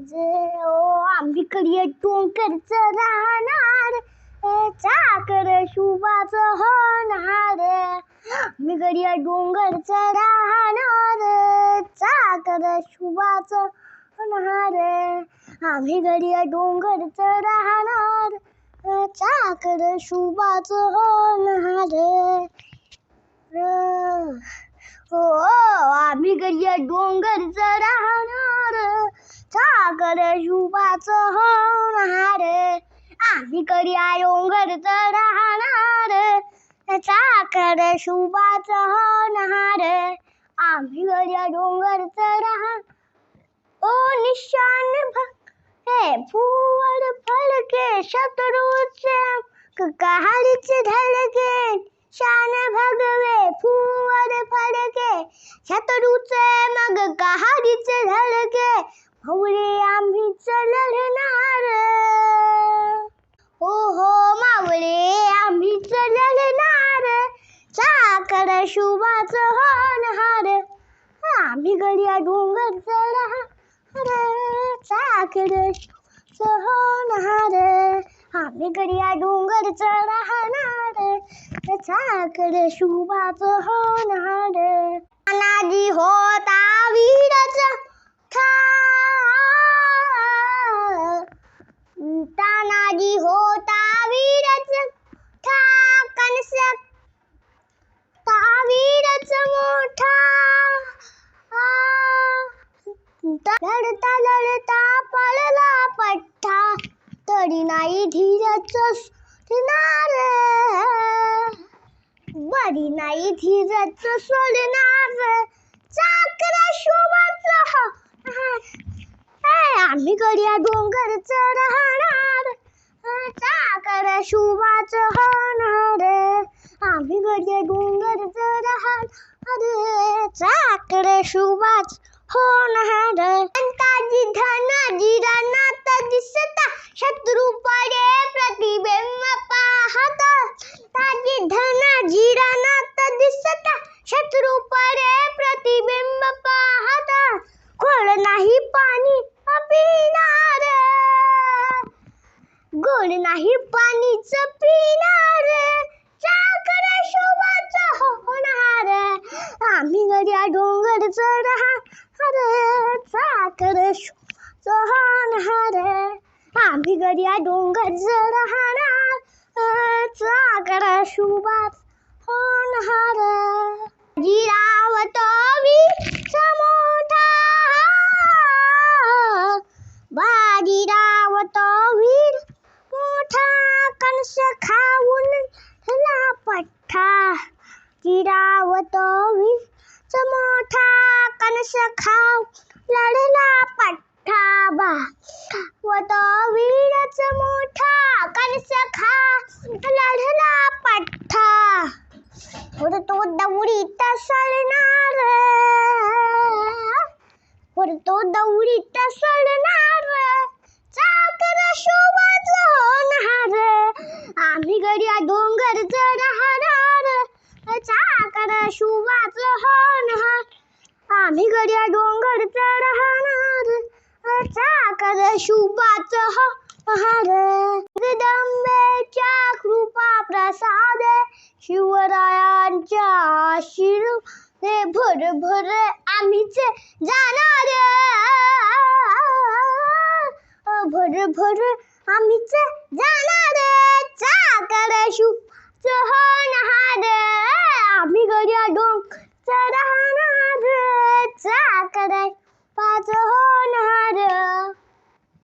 हे ओ आंबिकडे डोंगरचं राहणार हे चाकर शुभाचं होणार आंबिकडे डोंगरचं राहणार चाकर शुभाचं होणार आम्ही डोंगरचं राहणार चाकर शुभाचं होणार गडिया डोंगरचं राहणार चाकर शुभाचं होणार आम्ही गडिया डोंगरचं राहणार चाकर शुभाचं होणार आम्ही गडिया डोंगरचं राहणार ओ निशान भग हे फुवर फलके शत्रूचे कहाडीचे धडके, शान भगवे फुवर फडके शत्रूचे मग कहाडीचे धडके मावळे आम्हीच लढणार हो हो मावळे आम्हीच लढणार चाकर शुभाचं होणार आम्ही गडिया डोंगरचं राहणार चाकर होणार आम्ही गडिया डोंगरचं राहणार चाकर शुभाचं होणार तानाजी होता लढता लढता पडला पट्टा. तरी नाही धीरच सोडणार. बरी नाही धीरच सोडणार. चाकर शोभाच आम्ही गडिया डोंगरच राहणार. चाकर शुभाच होणार. आम्ही गडिया डोंगरच राहणार. चाकर शुभाच होणार अंताजी धनाजी रानात दिसता शत्रू पडे प्रतिबिंब पाहत। ताजी धनाजी रानात दिसता शत्रू पडे प्रतिबिंब पाहत। खोळ नाही पाणी पिणार गोड नाही पाणीच पिणार चाकर शोभाच होणार। आम्ही गड्या राहणार चाकर शोभाच होणार. आम्ही गड्या डोंगरच राहणार चाकर शुभाच होणार जिरावत मोठा बाजीरावत वीर मोठा कणस खाऊन झाला पठ्ठा जिरावत वीर मोठा खाऊ लढला पठ्ठा बा वत वीरच मोठा कणस खा लढला पठ्ठा वर तो दौडीत सळणार वर तो दौडीत सळणार चाकर शोभाच होणार आम्ही गडिया डोंगरच राहणार चाकर शुभाच होणार आम्ही गडिया डोंगरच राहणार चाकर शुभाच होणार. जगदंबेच्या कृपा प्रसाद, शिवरायांच्या आशीर्वाद, भर भर आम्हीच जाणार. भर भर आम्हीच जाणार चाकर शुभ होणार. राहणार चाकर पाच होणार